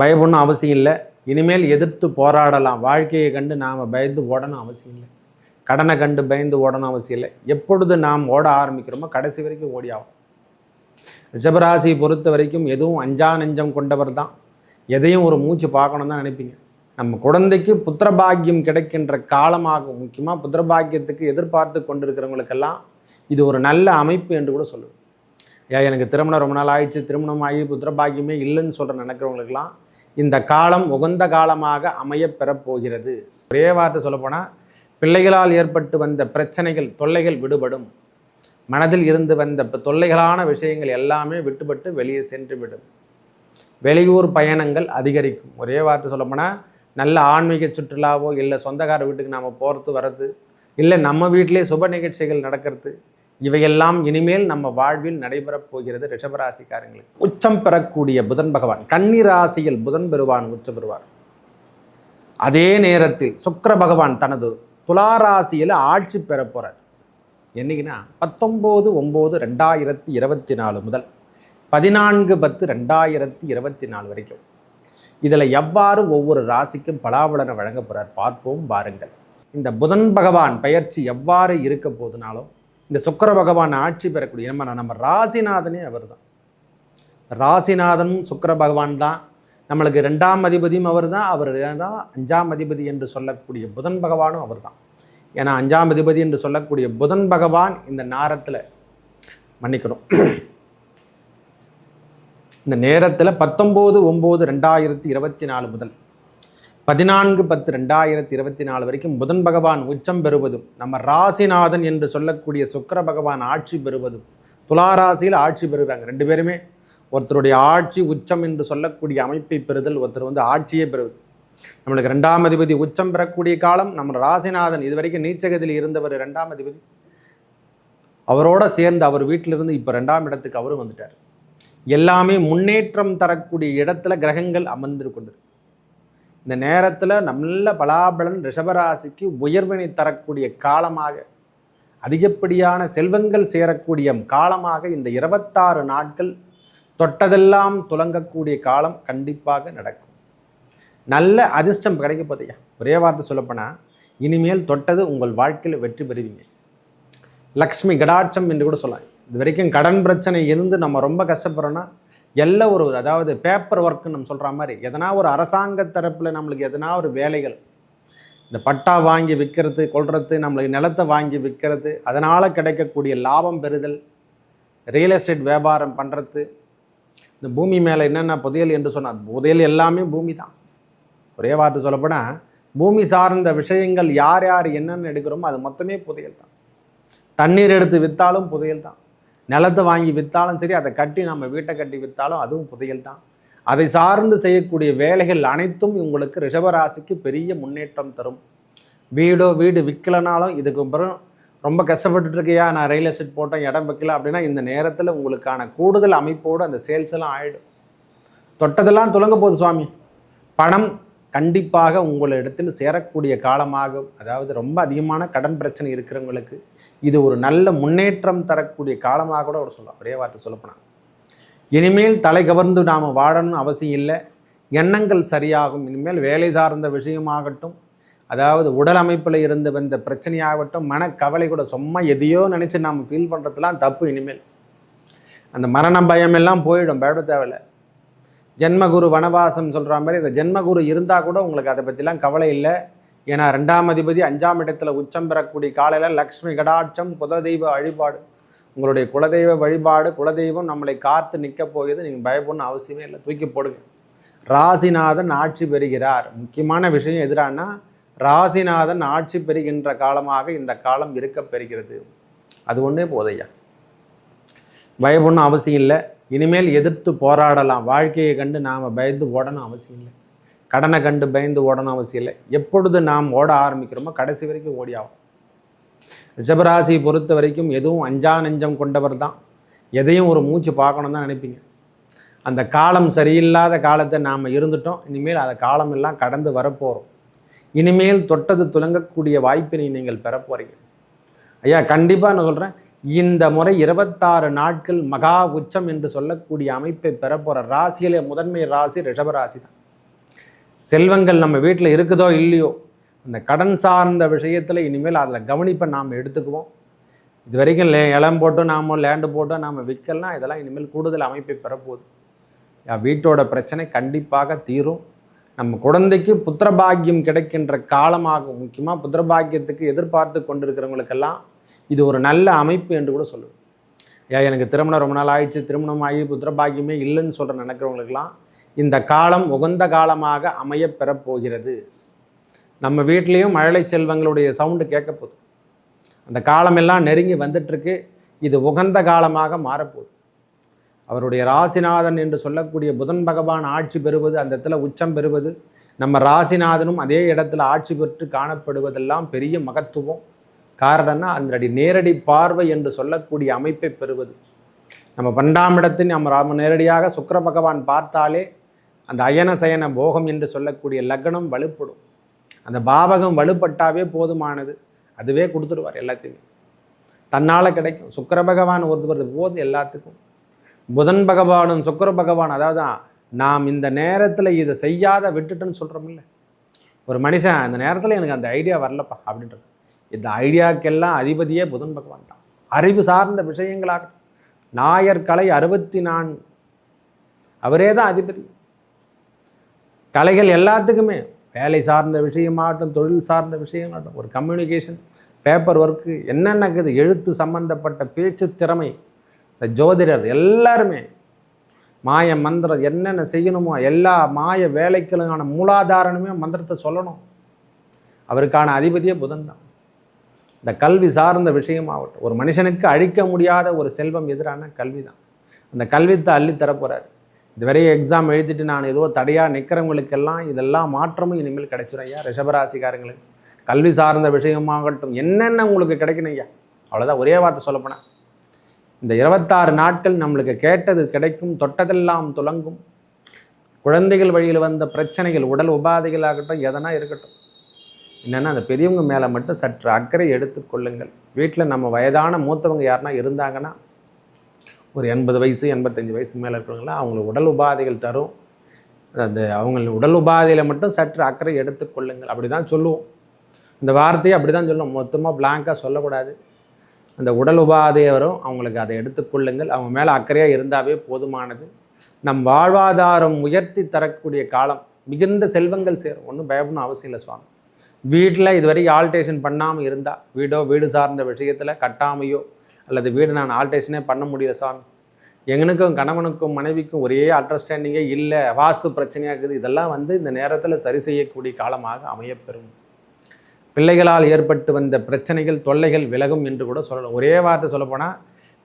பயப்படணும் அவசியம் இல்லை. இனிமேல் எதிர்த்து போராடலாம். வாழ்க்கையை கண்டு நாம் பயந்து ஓடணும் அவசியம் இல்லை. கடனை கண்டு பயந்து ஓடணும் அவசியம் இல்லை. எப்பொழுது நாம் ஓட ஆரம்பிக்கிறோமோ கடைசி வரைக்கும் ஓடி ஆகும் ரிஷபராசியை பொறுத்த வரைக்கும் எதுவும் அஞ்சா நெஞ்சம் கொண்டவர் தான். எதையும் ஒரு மூச்சு பார்க்கணும் தான் நினைப்பீங்க. நம்ம குழந்தைக்கு புத்திரபாக்கியம் கிடைக்கின்ற காலமாகும். முக்கியமாக புத்திரபாக்கியத்துக்கு எதிர்பார்த்து கொண்டிருக்கிறவங்களுக்கெல்லாம் இது ஒரு நல்ல அமைப்பு என்று கூட சொல்லுவேன். ஏன் எனக்கு திருமணம் ரொம்ப நாள் ஆயிடுச்சு. திருமணம் ஆகி புத்திரபாக்கியமே இல்லைன்னு சொல்கிற நினைக்கிறவங்களுக்கெல்லாம் இந்த காலம் உகந்த காலமாக அமையப் பெறப்போகிறது. ஒரே வார்த்தை சொல்லப்போனால் பிள்ளைகளால் ஏற்பட்டு வந்த பிரச்சனைகள் தொல்லைகள் விடுபடும். மனதில் இருந்து வந்த தொல்லைகளான விஷயங்கள் எல்லாமே விட்டுபட்டு வெளியே சென்று விடும் வெளியூர் பயணங்கள் அதிகரிக்கும். ஒரே வார்த்தை சொல்லப்போனால் நல்ல ஆன்மீக சுற்றுலாவோ இல்லை சொந்தக்கார வீட்டுக்கு நாம் போகிறது வர்றது இல்லை நம்ம வீட்டிலே சுப நிகழ்ச்சிகள் நடக்கிறது. இவையெல்லாம் இனிமேல் நம்ம வாழ்வில் நடைபெறப் போகிறது ரிஷபராசிக்காரங்களுக்கு. உச்சம் பெறக்கூடிய புதன் பகவான் கன்னிராசியில் புதன் பெறுவான் உச்சம் பெறுவார். அதே நேரத்தில் சுக்கர பகவான் தனது துளாராசியில் ஆட்சி பெற போறார். என்னைக்குன்னா பத்தொம்போது ஒம்பது ரெண்டாயிரத்தி இருபத்தி நாலு முதல் பதினான்கு பத்து ரெண்டாயிரத்தி இருபத்தி நாலு வரைக்கும். இதில் எவ்வாறு ஒவ்வொரு ராசிக்கும் பலாபலனை வழங்க பார்ப்போம் பாருங்கள் இந்த புதன் பகவான் பெயர்ச்சி எவ்வாறு இருக்க போதுனாலும் இந்த சுக்கிர பகவான் ஆட்சி பெறக்கூடிய நம்ம நம்ம ராசிநாதனே அவர் தான் ராசிநாதனும் சுக்கிர பகவான் தான். நம்மளுக்கு ரெண்டாம் அதிபதியும் அவர் தான் அவர் தான் அஞ்சாம் அதிபதி என்று சொல்லக்கூடிய புதன் பகவானும் அவர் தான் ஏன்னா அஞ்சாம் அதிபதி என்று சொல்லக்கூடிய புதன் பகவான் இந்த நேரத்தில் மன்னிக்கணும். இந்த நேரத்தில் பத்தொம்போது ஒம்பது ரெண்டாயிரத்தி இருபத்தி நாலு முதல் பதினான்கு பத்து ரெண்டாயிரத்தி இருபத்தி நாலு வரைக்கும் புதன் பகவான் உச்சம் பெறுவதும் நம்ம ராசிநாதன் என்று சொல்லக்கூடிய சுக்கிர பகவான் ஆட்சி பெறுவதும் துளாராசியில் ஆட்சி பெறுகிறாங்க ரெண்டு பேருமே. ஒருத்தருடைய ஆட்சி உச்சம் என்று சொல்லக்கூடிய அமைப்பை பெறுதல் ஒருத்தர் வந்து ஆட்சியே பெறுவது. நம்மளுக்கு ரெண்டாம் அதிபதி உச்சம் பெறக்கூடிய காலம் நம்ம ராசிநாதன் இதுவரைக்கும் நீச்சகத்தில் இருந்தவர் ரெண்டாம் அதிபதி. அவரோட சேர்ந்து அவர் வீட்டிலிருந்து இப்போ ரெண்டாம் இடத்துக்கு அவரும் வந்துட்டார். எல்லாமே முன்னேற்றம் தரக்கூடிய இடத்துல கிரகங்கள் அமர்ந்து கொண்டிருக்கு. இந்த நேரத்தில் நல்ல பலாபலன் ரிஷபராசிக்கு உயர்வினை தரக்கூடிய காலமாக அதிகப்படியான செல்வங்கள் சேரக்கூடிய காலமாக இந்த இருபத்தாறு நாட்கள் தொட்டதெல்லாம் துலங்கக்கூடிய காலம் கண்டிப்பாக நடக்கும். நல்ல அதிர்ஷ்டம் கிடைக்க போதையா ஒரே வார்த்தை சொல்லப்போனால் இனிமேல் தொட்டது உங்கள் வாழ்க்கையில் வெற்றி பெறுவீங்க. லக்ஷ்மி கடாட்சம் என்று கூட சொல்லலாம். இது வரைக்கும் கடன் பிரச்சனை இருந்து நம்ம ரொம்ப கஷ்டப்படுறோன்னா எல்லா ஒரு அதாவது பேப்பர் ஒர்க்குன்னு நம்ம சொல்கிற மாதிரி எதனா ஒரு அரசாங்க தரப்பில் நம்மளுக்கு எதனா ஒரு வேலைகள் இந்த பட்டா வாங்கி விற்கிறது கொள்வது நம்மளுக்கு நிலத்தை வாங்கி விற்கிறது அதனால் கிடைக்கக்கூடிய லாபம் பெறுதல் ரியல் எஸ்டேட் வியாபாரம் பண்ணுறது இந்த பூமி மேலே என்னென்ன புதையல் என்று சொன்னால் புதையல் எல்லாமே பூமி தான். ஒரே வார்த்தை சொல்லப்போனால் பூமி சார்ந்த விஷயங்கள் யார் யார் என்னென்ன எடுக்கிறோமோ அது மொத்தமே புதையல் தான். தண்ணீர் எடுத்து விற்றாலும் புதையல் தான். நிலத்தை வாங்கி விற்றாலும் சரி அதை கட்டி நம்ம வீட்டை கட்டி விற்றாலும் அதுவும் புதையல் தான். அதை சார்ந்து செய்யக்கூடிய வேலைகள் அனைத்தும் உங்களுக்கு ரிஷபராசிக்கு பெரிய முன்னேற்றம் தரும். வீடோ வீடு விற்கலனாலும் இதுக்கு அப்புறம் ரொம்ப கஷ்டப்பட்டுட்டு இருக்கையா நான் ரியல் எஸ்டேட் போட்டேன் இடம் வைக்கல அப்படின்னா இந்த நேரத்தில் உங்களுக்கான கூடுதல் அமைப்போடு அந்த சேல்ஸ் எல்லாம் ஆகிடும் தொட்டதெல்லாம் துலங்க போகுது சுவாமி. பணம் கண்டிப்பாக உங்களிடத்தில் சேரக்கூடிய காலமாகும் அதாவது ரொம்ப அதிகமான கடன் பிரச்சனை இருக்கிறவங்களுக்கு இது ஒரு நல்ல முன்னேற்றம் தரக்கூடிய காலமாக கூட ஒரு சொல்லலாம். ஒரே வார்த்தை சொல்லப்போனால் இனிமேல் தலை கவர்ந்து நாம் வாழணும் அவசியம் இல்லை. எண்ணங்கள் சரியாகும். இனிமேல் வேலை சார்ந்த விஷயமாகட்டும் அதாவது உடல் அமைப்பில் இருந்து வந்த பிரச்சனையாகட்டும் மனக்கவலை கூட சும்மா எதையோ நினச்சி நாம் ஃபீல் பண்ணுறதுலாம் தப்பு இனிமேல். அந்த மரண பயம் எல்லாம் போயிடும். பயப்பட தேவையில்லை. ஜென்மகுரு வனவாசம் சொல்கிற மாதிரி இந்த ஜென்மகுரு இருந்தால் கூட உங்களுக்கு அதை பற்றிலாம் கவலை இல்லை. ஏன்னா ரெண்டாம் அதிபதி அஞ்சாம் இடத்துல உச்சம் பெறக்கூடிய காலையில் லக்ஷ்மி கடாட்சம் குலதெய்வ வழிபாடு. உங்களுடைய குலதெய்வ வழிபாடு குலதெய்வம் நம்மளை காத்து நிற்க போகுது. நீங்கள் பயப்படணும் அவசியமே இல்லை. தூக்கி போடுங்க. ராசிநாதன் ஆட்சி பெறுகிறார். முக்கியமான விஷயம் எதிரானா ராசிநாதன் ஆட்சி பெறுகின்ற காலமாக இந்த காலம் இருக்க பெறுகிறது. அது ஒன்றே போதையா பயப்படணும் அவசியம் இல்லை. இனிமேல் எதிர்த்து போராடலாம். வாழ்க்கையை கண்டு நாம் பயந்து ஓடணும் அவசியம் இல்லை. கடனை கண்டு பயந்து ஓடணும் அவசியம் இல்லை. எப்பொழுது நாம் ஓட ஆரம்பிக்கிறோமோ கடைசி வரைக்கும் ஓடி ஆகும் ரிஷபராசியை பொறுத்த வரைக்கும் எதுவும் அஞ்சா நெஞ்சம் கொண்டவர் தான். எதையும் ஒரு மூச்சு பார்க்கணும் தான் நினைப்பீங்க. அந்த காலம் சரியில்லாத காலத்தை நாம் இருந்துட்டோம். இனிமேல் அந்த காலம் எல்லாம் கடந்து வரப்போகிறோம் இனிமேல் தொட்டது துலங்கக்கூடிய வாய்ப்பினை நீங்கள் பெற போகிறீங்க ஐயா கண்டிப்பாக நான் சொல்கிறேன் இந்த முறை இருபத்தாறு நாட்கள் மகா உச்சம் என்று சொல்லக்கூடிய அமைப்பை பெறப்போகிற ராசியிலே முதன்மை ராசி ரிஷபராசி தான். செல்வங்கள் நம்ம வீட்டில் இருக்குதோ இல்லையோ அந்த கடன் சார்ந்த விஷயத்தில் இனிமேல் அதில் கவனிப்பை நாம் எடுத்துக்குவோம். இது வரைக்கும் லே இளம் போட்டோ நாம் லேண்டு போட்டோ நாம் விற்கலாம் இதெல்லாம் இனிமேல் கூடுதல் அமைப்பை பெறப்போகுது வீட்டோட பிரச்சனை கண்டிப்பாக தீரும். நம்ம குழந்தைக்கு புத்திரபாக்கியம் கிடைக்கின்ற காலமாகும் முக்கியமாக புத்திரபாக்கியத்துக்கு எதிர்பார்த்து கொண்டிருக்கிறவங்களுக்கெல்லாம் இது ஒரு நல்ல அமைப்பு என்று கூட சொல்லுவேன். ஏன் எனக்கு திருமணம் ரொம்ப நாள் ஆயிடுச்சு. திருமணம் ஆகி புத்திரபாக்கியமே இல்லைன்னு சொல்கிற நினைக்கிறவங்களுக்கெல்லாம் இந்த காலம் உகந்த காலமாக அமைய பெறப்போகிறது. நம்ம வீட்லேயும் மழலை செல்வங்களுடைய சவுண்டு கேட்க போதும் அந்த காலமெல்லாம் நெருங்கி வந்துட்டுருக்கு. இது உகந்த காலமாக மாறப்போகுது. அவருடைய ராசிநாதன் என்று சொல்லக்கூடிய புதன் பகவான் ஆட்சி பெறுவது அந்த இடத்துல உச்சம் பெறுவது நம்ம ராசிநாதனும் அதே இடத்துல ஆட்சி பெற்று காணப்படுவதெல்லாம் பெரிய மகத்துவம். காரணம்னா அந்த நேரடி பார்வை என்று சொல்லக்கூடிய அமைப்பை பெறுவது. நம்ம பன்னெண்டாம் இடத்தில் நம்ம ராம நேரடியாக சுக்கர பகவான் பார்த்தாலே அந்த அயன சயன போகம் என்று சொல்லக்கூடிய லக்னம் வலுப்படும். அந்த பாவகம் வலுப்பட்டாவே போதுமானது. அதுவே கொடுத்துருவார் எல்லாத்தையுமே. தன்னால் கிடைக்கும். சுக்கர பகவான் ஒருத்தர் போதும் எல்லாத்துக்கும். புதன் பகவானும் சுக்கிர பகவான் அதாவது நாம் இந்த நேரத்தில் இதை செய்யாத விட்டுட்டுன்னு சொல்கிறோமில்ல ஒரு மனுஷன் அந்த நேரத்தில் எனக்கு அந்த ஐடியா வரலப்பா அப்படின்றது இந்த ஐடியாக்கெல்லாம் அதிபதியே புதன் பகவான் தான் அறிவு சார்ந்த விஷயங்களாக. நாயர் கலை அறுபத்தி நான்கு அவரே தான் அதிபதி. கலைகள் எல்லாத்துக்குமே வேலை சார்ந்த விஷயமாகட்டும் தொழில் சார்ந்த விஷயமாகட்டும் ஒரு கம்யூனிகேஷன் பேப்பர் ஒர்க்கு என்னென்ன இருக்குது எழுத்து சம்பந்தப்பட்ட பேச்சு திறமை இந்த ஜோதிடர் எல்லாருமே மாய மந்திரம் என்னென்ன செய்யணுமோ எல்லா மாய வேலைகளுக்கான மூலாதாரனுமே மந்திரத்தை சொல்லணும். அவருக்கான அதிபதியே புதன் தான் இந்த கல்வி சார்ந்த விஷயமாகட்டும். ஒரு மனுஷனுக்கு அழிக்க முடியாத ஒரு செல்வம் எதிரான கல்வி தான் அந்த கல்வித்தை அள்ளி தரப்போகிறார் இதுவரைய எக்ஸாம் எழுதிட்டு நான் ஏதோ தடையாக நிற்கிறவங்களுக்கெல்லாம் இதெல்லாம் மாற்றமும் இனிமேல் கிடைச்சிடும் ஐயா. ரிஷபராசிக்காரங்களுக்கு கல்வி சார்ந்த விஷயமாகட்டும். என்னென்ன உங்களுக்கு கிடைக்கணும் ஐயா? அவ்வளோதான் ஒரே வார்த்தை சொல்லப்போனேன் இந்த இருபத்தாறு நாட்கள் நம்மளுக்கு கேட்டது கிடைக்கும் தொட்டதெல்லாம் துலங்கும் குழந்தைகள் வழியில் வந்த பிரச்சனைகள் உடல் உபாதைகளாகட்டும் எதனா இருக்கட்டும். என்னென்னா அந்த பெரியவங்க மேலே மட்டும் சற்று அக்கறை எடுத்துக்கொள்ளுங்கள் வீட்டில் நம்ம வயதான மூத்தவங்க யாருனா இருந்தாங்கன்னா ஒரு எண்பது வயசு எண்பத்தஞ்சு வயசு மேலே இருக்கிறவங்களாம் அவங்களுக்கு உடல் உபாதைகள் தரும். அந்த அவங்க உடல் உபாதையில் மட்டும் சற்று அக்கறை எடுத்துக்கொள்ளுங்கள் அப்படி தான் சொல்லுவோம். இந்த வார்த்தையை அப்படி தான் சொல்லுவோம் மொத்தமாக பிளாங்காக சொல்லக்கூடாது. அந்த உடல் உபாதையை வரும். அவங்களுக்கு அதை எடுத்துக்கொள்ளுங்கள் அவங்க மேலே அக்கறையாக இருந்தாவே போதுமானது. நம் வாழ்வாதாரம் உயர்த்தி தரக்கூடிய காலம் மிகுந்த செல்வங்கள் சேரும். ஒன்றும் பயப்படணும் அவசியம் இல்லை சுவாமி. வீட்டில் இது வரைக்கும் ஆல்டேஷன் பண்ணாமல் இருந்தால் வீடோ வீடு சார்ந்த விஷயத்தில் கட்டாமையோ அல்லது வீடு நான் ஆல்டேஷனே பண்ண முடியல சாமி. எங்கனுக்கும் கணவனுக்கும் மனைவிக்கும் ஒரே அண்டர்ஸ்டாண்டிங்கே இல்லை. வாஸ்து பிரச்சனையாக இருக்குது இதெல்லாம் வந்து இந்த நேரத்தில் சரி செய்யக்கூடிய காலமாக அமையப்பெறும். பிள்ளைகளால் ஏற்பட்டு வந்த பிரச்சனைகள் தொல்லைகள் விலகும் என்று கூட சொல்லலாம். ஒரே வார்த்தை சொல்லப்போனால்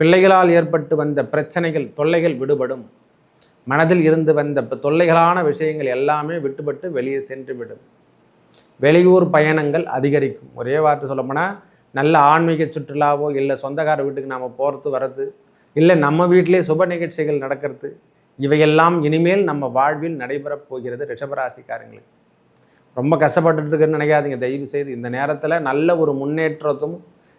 பிள்ளைகளால் ஏற்பட்டு வந்த பிரச்சனைகள் தொல்லைகள் விடுபடும். மனதில் இருந்து வந்த தொல்லைகளான விஷயங்கள் எல்லாமே விட்டுபட்டு வெளியே சென்று விடும். வெளியூர் பயணங்கள் அதிகரிக்கும். ஒரே வார்த்தை சொல்லப்போனால் நல்ல ஆன்மீக சுற்றுலாவோ இல்லை சொந்தக்கார வீட்டுக்கு நாம் போகிறது வர்றது இல்லை நம்ம வீட்டிலே சுப நிகழ்ச்சிகள் நடக்கிறது இவையெல்லாம் இனிமேல் நம்ம வாழ்வில் நடைபெறப் போகிறது ரிஷபராசிக்காரங்களுக்கு. ரொம்ப கஷ்டப்பட்டுருக்குன்னு நினைக்காதீங்க. தயவு செய்து இந்த நேரத்தில் நல்ல ஒரு முன்னேற்றத்தும்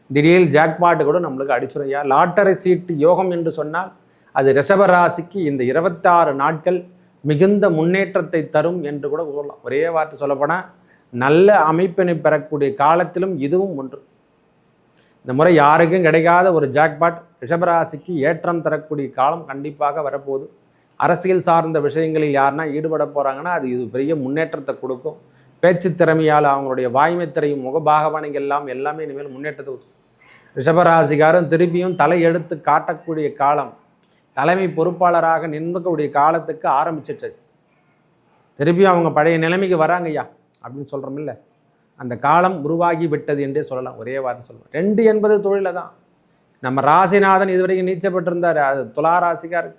திடீர் ஜாக்பாட்டு கூட நம்மளுக்கு அடிச்சுரையா லாட்டரி சீட்டு யோகம் என்று சொன்னால் அது ரிஷபராசிக்கு இந்த இருபத்தாறு நாட்கள் மிகுந்த முன்னேற்றத்தை தரும் என்று கூட கூறலாம். ஒரே வார்த்தை சொல்லப்போனால் நல்ல அமைப்பினை பெறக்கூடிய காலத்திலும் இதுவும் ஒன்று. இந்த முறை யாருக்கும் கிடைக்காத ஒரு ஜாக்பாட் ரிஷபராசிக்கு ஏற்றம் தரக்கூடிய காலம் கண்டிப்பாக வரப்போகுது. அரசியல் சார்ந்த விஷயங்களில் யாருன்னா ஈடுபட போகிறாங்கன்னா அது இது பெரிய முன்னேற்றத்தை கொடுக்கும். பேச்சு திறமையால் அவங்களுடைய வாய்மை திரையும் முகபாகவனைகள் எல்லாம் எல்லாமே இனிமேல் முன்னேற்றத்தை ரிஷபராசிகாரன் திருப்பியும் தலை எடுத்து காட்டக்கூடிய காலம் தலைமை பொறுப்பாளராக நின்றுக்கூடிய காலத்துக்கு ஆரம்பிச்சிட்டு திருப்பியும் அவங்க பழைய நிலைமைக்கு வராங்க ஐயா அப்படின்னு சொல்கிறோமில்ல அந்த காலம் உருவாகி விட்டது என்றே சொல்லலாம். ஒரே வார்த்தை சொல்லுவோம் ரெண்டு என்பது தொழில தான். நம்ம ராசிநாதன் இதுவரைக்கும் நீச்சப்பட்டிருந்தார். அது துலா ராசிக்கார்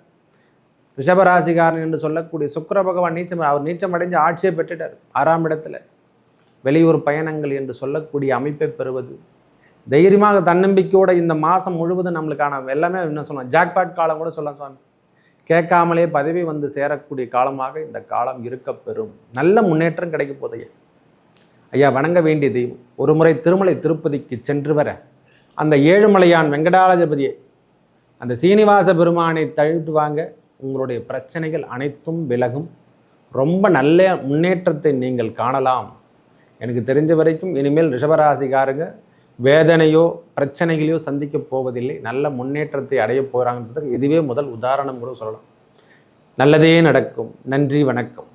ரிஷபராசிகாரன் என்று சொல்லக்கூடிய சுக்கர பகவான் நீச்சம் அவர் நீச்சம் அடைஞ்சு ஆட்சியை பெற்றுட்டார். ஆறாம் இடத்துல. வெளியூர் பயணங்கள் என்று சொல்லக்கூடிய அமைப்பை பெறுவது. தைரியமாக தன்னம்பிக்கையோட இந்த மாதம் முழுவதும் நம்மளுக்கான எல்லாமே என்ன சொல்லலாம் ஜாக்பாட் காலம் கூட சொல்லலாம் சுவாமி. கேட்காமலே பதவி வந்து சேரக்கூடிய காலமாக இந்த காலம் இருக்கப்பெறும். நல்ல முன்னேற்றம் கிடைக்க போதையே ஐயா வணங்க வேண்டிய தெய்வம். ஒரு முறை திருமலை திருப்பதிக்கு சென்று வர அந்த ஏழுமலையான் வெங்கடாஜபதியை அந்த சீனிவாச பெருமானை தழுவிட்டு வாங்க. உங்களுடைய பிரச்சனைகள் அனைத்தும் விலகும். ரொம்ப நல்ல முன்னேற்றத்தை நீங்கள் காணலாம். எனக்கு தெரிஞ்ச வரைக்கும் இனிமேல் ரிஷபராசிக்காரங்க வேதனையோ பிரச்சனைகளையோ சந்திக்க போவதில்லை. நல்ல முன்னேற்றத்தை அடைய போகிறாங்கன்றது இதுவே முதல் உதாரணம் கூட சொல்லலாம். நல்லதே நடக்கும். நன்றி வணக்கம்.